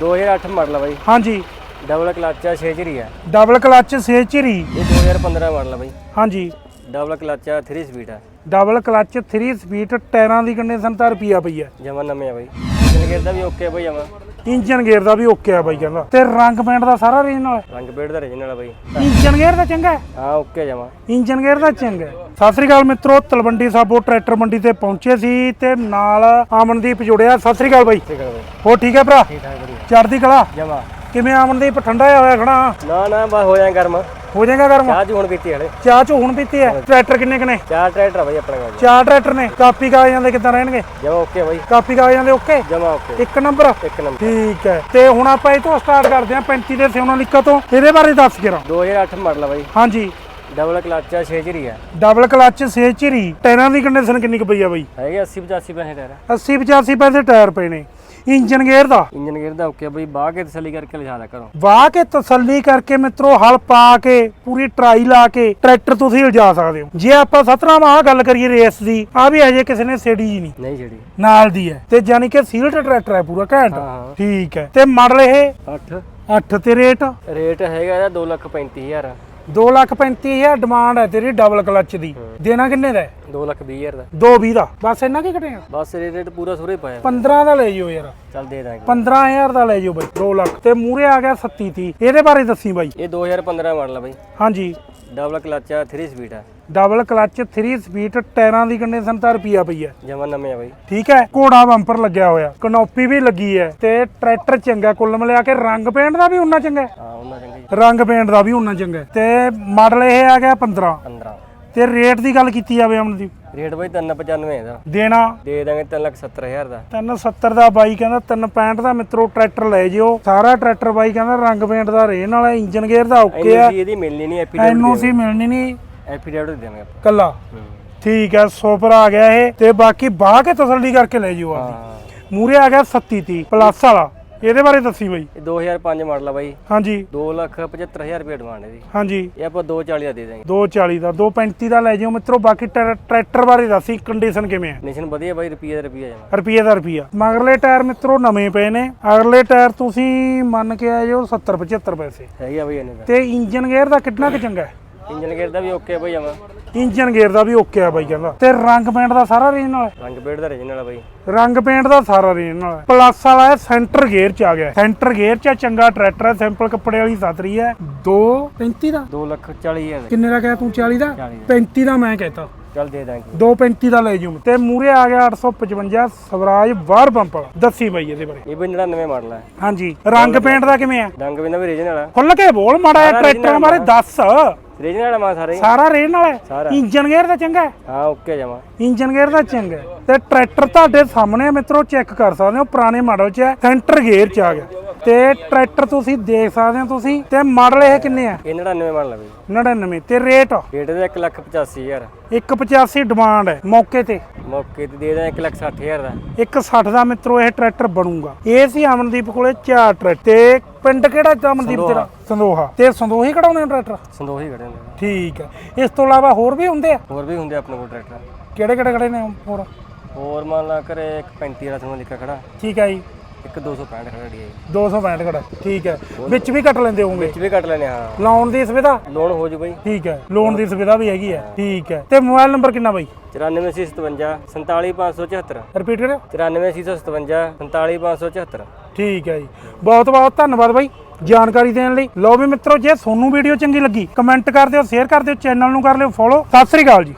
2008 model ਆ ਬਾਈ। ਹਾਂਜੀ। Double clutch ਆ 6 ਚਰੀ ਆ। ਡਬਲ ਕਲਚ ਸੇ ਝਿਰੀ। ਇਹ 2015 ਮਾਡਲ ਆ ਬਾਈ। ਹਾਂਜੀ। ਡਬਲ ਕਲਚ ਆ 3 ਸਪੀਡ ਆ। ਡਬਲ ਕਲਚ 3 ਸਪੀਡ ਟਾਇਰਾਂ ਦੀ ਕੰਡੀਸ਼ਨ ਤਾਂ ਰੁਪਿਆ ਪਈ ਹੈ ਜਮਾ ਨਵੇਂ ਆ ਬਾਈ। ਇੰਜਨ ਗੇਅਰ ਦਾ ਵੀ ਓਕੇ ਆ ਬਾਈ ਜਮਾ। ਇੰਜਨ ਗੇਅਰ ਦਾ ਵੀ ਓਕੇ ਆ ਬਾਈ ਕਹਿੰਦਾ। ਤੇ ਰੰਗ ਪੈਂਟ ਦਾ ਸਾਰਾ ਰੇਂਜ ਨਾਲ ਰੰਗ ਪੇੜ ਦਾ ਰੀਜਨਲ ਆ ਬਾਈ। ਇੰਜਨ ਗੇਅਰ ਦਾ ਚੰਗਾ ਹੈ? ਹਾਂ ਓਕੇ ਜਮਾ। ਇੰਜਨ ਗੇਅਰ ਦਾ ਚੰਗਾ ਹੈ। ਸਤਿ ਸ੍ਰੀ ਅਕਾਲ ਮਿੱਤਰੋ ਤਲਵੰਡੀ ਸਾਬੋ ਟਰੈਕਟਰ ਮੰਡੀ ਤੇ ਪਹੁੰਚੇ ਸੀ ਤੇ ਨਾਲ ਆਮਨਦੀਪ ਜੁੜਿਆ। ਸਤਿ ਸ੍ਰੀ ਅਕਾਲ ਬਾਈ। ਠੀਕ ਆ ਬਾਈ। ਹੋ ਠੀਕ ਹੈ ਭਰਾ? ਠੀਕ ਠਾਕ ਵਧੀਆ। ਚੜ੍ਹਦੀ ਕਲਾ? ਜਮਾ। ਕਿਵੇਂ ਆਮਨਦੀਪ ਠੰਡਾ ਹੋਇਆ ਖੜਾ? ਨਾ ਨਾ ਬਸ ਹੋ ਜਾਏ ਗਰਮ। ਹੋ ਜਾਏਗਾ ਗਰਮ ਚਾਹ ਹੁਣ ਪੀਤੀ ਹਲੇ। ਚਾਹ ਚੋ ਹੁਣ ਪੀਤੀ ਹੈ? ਟਰੈਕਟਰ ਕਿੰਨੇ ਕਿੰਨੇ ਚਾਰ ਟਰੈਕਟਰ ਬਾਈ ਆਪਣੇ ਕੋਲ। ਚਾਰ ਟਰੈਕਟਰ ਨੇ। ਕਾਪੀ ਕਾਗਜ਼ਾਂ ਦੇ ਕਿੱਦਾਂ ਰਹਿਣਗੇ? ਜਮਾ ਓਕੇ ਬਾਈ। ਕਾਪੀ ਕਾਗਜ਼ਾਂ ਦੇ ਓਕੇ? ਜਮਾ ਓਕੇ। ਇੱਕ ਨੰਬਰ? ਇੱਕ ਨੰਬਰ। ਠੀਕ ਹੈ। ਤੇ ਹੁਣ ਆਪਾਂ ਇਹ ਤੋਂ ਸਟਾਰਟ ਕਰਦੇ ਹਾਂ 35 ਦੇ ਲਿਖਾ ਤੋਂ। ਇਹਦੇ ਬਾਰੇ ਦੱਸ ਕਿਰਾ 2008 ਮਾਡਲ ਬਾਈ। ਹਾਂਜੀ। ਡਬਲ ਕਲਚ ਆ 6 ਚਰੀ ਆ। ਡਬਲ ਕਲਚ ਸੇ ਝਿਰੀ। ਟਾਇਰਾਂ ਦੀ ਕੰਡੀਸ਼ਨ ਕਿੰਨੀ ਕੁ ਪਈ ਆ ਬਈ? ਹੈਗੇ 80 85 ਪੈਸੇ ਟਾਇਰ 80 85 ਪੈਸੇ ਟਾਇਰ ਪਏ ਨੇ। ਇੰਜਨ ਗੇਅਰ ਦਾ? ਇੰਜਨ ਗੇਅਰ ਦਾ ਓਕੇ ਬਾਈ ਬਾਹ ਕੇ ਤਸੱਲੀ ਕਰਕੇ ਲਿਜਾ ਲਿਆ ਕਰੋ। ਵਾਹ ਕੇ ਤਸੱਲੀ ਕਰਕੇ ਮਿੱਤਰੋ ਹਲ ਪਾ ਕੇ ਪੂਰੀ ਟਰਾਈ ਲਾ ਕੇ ਟਰੈਕਟਰ ਤੁਸੀਂ ਲਿਜਾ ਸਕਦੇ ਹੋ। ਜੇ ਆਪਾਂ ਸਤਨਾਮ ਆਹ ਗੱਲ ਕਰੀਏ ਰੇਸ ਦੀ ਆ ਵੀ ਅਜੇ ਕਿਸੇ ਨੇ ਸੇੜੀ ਜੀ ਨਹੀਂ। ਨਹੀਂ ਛੜੀ। ਨਾਲ ਦੀ ਹੈ। ਤੇ ਯਾਨੀ ਕਿ ਸੀਲਡ ਟਰੈਕਟਰ ਹੈ ਪੂਰਾ ਘੈਂਟ। ਹਾਂ। ਠੀਕ ਹੈ। ਤੇ ਮਾਡਲ ਇਹ? 8 8 ਤੇ ਰੇਟ? ਰੇਟ ਹੈਗਾ ਇਹਦਾ 235000 2 ਲੱਖ 35000 ਡਿਮਾਂਡ ਹੈ ਤੇਰੀ ਡਬਲ ਕਲਚ ਦੀ। ਦੇਣਾ ਕਿੰਨੇ ਦਾ ਹੈ? 220000 ਦਾ। 220 ਦਾ। ਬਸ ਇੰਨਾ ਕੀ ਘਟਿਆ? ਬਸ ਰੇਟ ਰੇਟ ਪੂਰਾ ਸੁਰੇ ਪਾਇਆ। 15 ਦਾ ਲੈ ਜਿਓ ਯਾਰ। ਚੱਲ ਦੇ ਦਾਂਗੇ। 15000 ਦਾ ਲੈ ਜਿਓ ਬਾਈ 2 ਲੱਖ। ਤੇ ਮੂਰੇ ਆ ਗਿਆ 37 30 ਇਹਦੇ ਬਾਰੇ ਦੱਸੀ ਬਾਈ। ਇਹ 2015 ਮਾਡਲ ਆ ਬਾਈ। ਹਾਂਜੀ। ਡਬਲ ਕਲਚ ਆ 3 ਸਪੀਡ ਆ। ਡਬਲ ਕਲਚ 3 ਸਪੀਡ ਟਾਇਰਾਂ ਦੀ ਕੰਡੀਸ਼ਨ ਤਾਂ ਰੁਪਿਆ ਪਈ ਹੈ। ਜਮਾ ਨਵੇਂ ਆ ਬਾਈ। ਠੀਕ ਹੈ ਘੋੜਾ ਬੰਪਰ ਲੱਗਿਆ ਹੋਇਆ ਕਨੋਪੀ ਵੀ ਲੱਗੀ ਹੈ ਤੇ ਟਰੈਕਟਰ ਚੰਗਾ ਕੁੱਲ ਮਿਲਾ ਕੇ ਰੰਗ ਪੇਂਟ ਦਾ ਵੀ ਉਨਾ ਚੰਗਾ ਹੈ। ਹਾਂ ਉਹਨਾਂ ਚੰਗੀ ਰੰਗ ਪੇਂਟ ਦਾ ਵੀ ਉਨਾ ਚੰਗਾ ਹੈ ਤੇ ਮਾਡਲ ਇਹ ਆ ਗਿਆ 15 15 ਤੇ ਰੇਟ ਦੀ ਗੱਲ ਕੀਤੀ ਜਾਵੇ ਅਮਨ ਦੀ। ਰੇਟ ਬਾਈ 395 ਇਹਦਾ। ਦੇਣਾ। ਦੇ ਦਾਂਗੇ 370000 ਦਾ। 370 ਦਾ ਬਾਈ ਕਹਿੰਦਾ 365 ਦਾ ਮਿੱਤਰੋ ਟਰੈਕਟਰ ਲੈ ਜਿਓ। ਸਾਰਾ ਟਰੈਕਟਰ ਬਾਈ ਕਹਿੰਦਾ ਰੰਗ ਪੇਂਟ ਦਾ ਰੇਨ ਵਾਲਾ ਇੰਜਨ ਗੇਅਰ ਦਾ ਓਕੇ ਆ। ਇਹਦੀ ਮਿਲਣੀ ਨਹੀਂ ਐਫੀਡੇਵਿਟ ਐਨਓਸੀ ਮਿਲਣੀ ਨਹੀਂ। ਐਫੀਡੇਵਿਟ ਦੇ ਦੇਵਾਂਗੇ ਆਪਾਂ। ਕੱਲਾ। ਠੀਕ ਹੈ ਸੁਪਰ ਆ ਗਿਆ ਇਹ ਤੇ ਬਾਕੀ ਬਾਹ ਕੇ ਤਸੱਲੀ ਕਰਕੇ ਲੈ ਜਿਓ ਆ ਹਾਂ। ਮੂਰੇ ਆ ਗਿਆ 37 30 ਪਲੱਸ ਵਾਲਾ। ਇਹਦੇ ਬਾਰੇ ਦੱਸੀ ਬਾਈ। ਇਹ 2005 ਮਾਡਲ ਆ ਬਾਈ। ਹਾਂਜੀ। 275000 ਰੁਪਏ ਡਿਮਾਂਡ ਇਹਦੀ। ਹਾਂਜੀ। ਇਹ ਆਪਾਂ 240 ਦਾ ਦੇ ਦਾਂਗੇ 240 ਦਾ 235 ਦਾ ਲੈ ਜਿਓ ਮਿੱਤਰੋ। ਬਾਕੀ ਟਰ- ਟਰੈਕਟਰ ਬਾਰੇ ਦੱਸੀ ਕੰਡੀਸ਼ਨ ਕਿਵੇਂ ਹੈ ਨਿਸ਼ਨ ਵਧੀਆ ਬਾਈ ਰੁਪਈਏ ਦਾ ਰੁਪਈਆ ਜਮਾ। ਰੁਪਈਏ ਦਾ ਰੁਪਈਆ। ਮਗਰਲੇ ਟਾਇਰ ਮਿੱਤਰੋ ਨਵੇਂ ਪਏ ਨੇ। ਅਗਲੇ ਟਾਇਰ ਤੁਸੀਂ ਮੰਨ ਕੇ ਆਇਓ 70 75 ਪੈਸੇ। ਹੈਗੀ ਆ ਬਾਈ ਇਹਨੇ ਦਾ। ਤੇ ਇੰਜਨ ਗੇਅਰ ਦਾ ਕਿੰਨਾ ਕੁ ਚੰਗਾ ਹੈ? ਇੰਜਨ ਗੇਅਰ ਦਾ ਵੀ ਓਕੇ ਆ ਬਾਈ ਜਮਾ। ਇੰਜਨ ਗੇਅਰ ਦਾ ਵੀ ਓਕੇ ਆ ਬਾਈ ਕਹਿੰਦਾ। ਤੇ ਰੰਗ ਪੇਂਟ ਦਾ ਸਾਰਾ ਰੇਂਜ ਨਾਲ ਹੈ? ਰੰਗ ਪੇੜ ਦਾ ਰੀਜਨਲ ਆ ਬਾਈ। ਰੰਗ ਪੇਂਟ ਦਾ ਸਾਰਾ ਰੇਂਜ ਨਾਲ। ਪਲੱਸ ਵਾਲਾ ਹੈ ਸੈਂਟਰ ਗੇਅਰ ਚ ਆ ਗਿਆ ਸੈਂਟਰ ਗੇਅਰ ਚ ਆ, ਚੰਗਾ ਟਰੈਕਟਰ ਹੈ ਸਿੰਪਲ ਕੱਪੜੇ ਵਾਲੀ ਸਾਤਰੀ ਹੈ। 235 ਦਾ? 240000 ਦਾ ਕਿੰਨੇ ਦਾ ਕਹਿਆ ਤੂੰ? 40 ਦਾ? 40 35 ਦਾ ਮੈਂ ਕਹਿਤਾ। ਚੱਲ ਦੇ ਦਾਂਗੇ। 235 ਦਾ ਲੈ ਜੂ। ਤੇ ਮੂਰੇ ਆ ਗਿਆ 855 ਸਵਰਾਜ ਵਾਰ ਪੰਪ ਵਾਲਾ। ਦੱਸੀ ਬਾਈ ਇਹਦੇ ਬਾਰੇ। ਇਹ ਵੀ 99 ਮਾਡਲ ਆ। ਹਾਂਜੀ। ਰੰਗ ਪੇਂਟ ਦਾ ਕਿਵੇਂ ਆ? ਰੰਗ ਵੀ ਨਾ ਵੀ ਰੀਜਨਲ ਆ। ਖੁੱਲ ਕੇ ਬੋਲ ਮਾੜਾ ਜਿਹਾ ਟਰੈਕਟਰਾਂ ਬਾਰੇ ਦੱਸ। ਰੀਜਨਲ ਆ ਮਾ ਸਾਰੇ। ਹੀ। ਸਾਰਾ ਰੇਨ ਹੈ ਸਾਰਾ। ਇੰਜਨ ਗੇਅਰ ਦਾ ਚੰਗਾ ਹੈ। ਹਾਂ ਓਕੇ ਜਮਾ। ਇੰਜਨ ਗੇਅਰ ਦਾ ਚੰਗਾ ਹੈ। ਤੇ ਟਰੈਕਟਰ ਤੁਹਾਡੇ ਸਾਹਮਣੇ ਹੈ ਮਿੱਤਰੋ ਚੈੱਕ ਕਰ ਸਕਦੇ ਹੋ ਪੁਰਾਣੇ ਮਾਡਲ 'ਚ ਹੈ। ਸੈਂਟਰ ਗੇਅਰ 'ਚ ਆ ਗਿਆ। ਤੇ ਟਰੈਕਟਰ ਤੁਸੀਂ ਦੇਖ ਸਕਦੇ ਹੋ ਤੁਸੀਂ ਤੇ ਮਾਡਲ ਇਹ ਕਿੰਨੇ ਆ? ਇਹ 99 ਮਾਡਲ ਆ ਬਾਈ। 99 ਤੇ ਰੇਟ? ਰੇਟ ਦਾ 185000 185 ਡਿਮਾਂਡ ਹੈ ਮੌਕੇ ਤੇ। ਮੌਕੇ ਤੇ ਦੇ ਦਾਂ 160000 ਦਾ। 160 ਦਾ ਮਿੱਤਰੋ ਇਹ ਟਰੈਕਟਰ ਬਣੂਗਾ। ਇਹ ਸੀ ਅਮਨਦੀਪ ਕੋਲੇ ਚਾਰ ਟਰੈਕਟਰ। ਤੇ ਪਿੰਡ ਕਿਹੜਾ ਤੇ ਅਮਨਦੀਪ ਤੇਰਾ? ਸੰਦੋਹਾ। ਤੇ ਸੰਦੋਹੀ ਕਢਾਉਣੇ ਆ ਟਰੈਕਟਰ? ਸੰਦੋਹੀ ਖੜੇ ਆ। ਠੀਕ ਹੈ। ਇਸ ਤੋਂ ਇਲਾਵਾ ਹੋਰ ਵੀ ਹੁੰਦੇ ਆ? ਹੋਰ ਵੀ ਹੁੰਦੇ ਆ ਆਪਣੇ ਕੋਲ ਟਰੈਕਟਰ। ਕਿਹੜੇ ਕਿਹੜੇ ਖੜੇ ਨੇ ਹੋਰ? ਹੋਰ ਮੰਨ ਲਾ ਕਰੇ ਇੱਕ 35 ਵਾਲਾ ਤੁਹਾਨੂੰ ਖੜਾ। ਠੀਕ ਹੈ ਜੀ। ਇੱਕ 265 ਖੜਾ ਡੀ 265 ਖੜਾ ਠੀਕ ਹੈ। ਵਿੱਚ ਵੀ ਕੱਟ ਲੈਂਦੇ ਹੋਵੋਗੇ? ਵਿੱਚ ਵੀ ਕੱਟ ਲੈਣੇ ਹਾਂ। ਲੋਨ ਦੀ ਸੁਵਿਧਾ? ਲੋਨ ਹੋ ਜੂ ਬਾਈ। ਠੀਕ ਹੈ ਲੋਨ ਦੀ ਸੁਵਿਧਾ ਵੀ ਹੈਗੀ ਹੈ। ਠੀਕ ਹੈ। ਤੇ ਮੋਬਾਈਲ ਨੰਬਰ ਕਿੰਨਾ ਬਾਈ? 94657 47574 ਰਿਪੀਟ ਕਰਿਓ। 94657 47574 ਠੀਕ ਹੈ ਜੀ। ਬਹੁਤ ਬਹੁਤ ਧੰਨਵਾਦ ਬਾਈ ਜਾਣਕਾਰੀ ਦੇਣ ਲਈ। ਲਓ ਵੀ ਮਿੱਤਰੋ ਜੇ ਤੁਹਾਨੂੰ ਵੀਡੀਓ ਚੰਗੀ ਲੱਗੀ ਕਮੈਂਟ ਕਰ ਦਿਓ ਸ਼ੇਅਰ ਕਰ ਦਿਓ ਚੈਨਲ ਨੂੰ ਕਰ ਲਿਓ ਫੋਲੋ ਸਤਿ ਸ੍ਰੀ ਅਕਾਲ ਜੀ।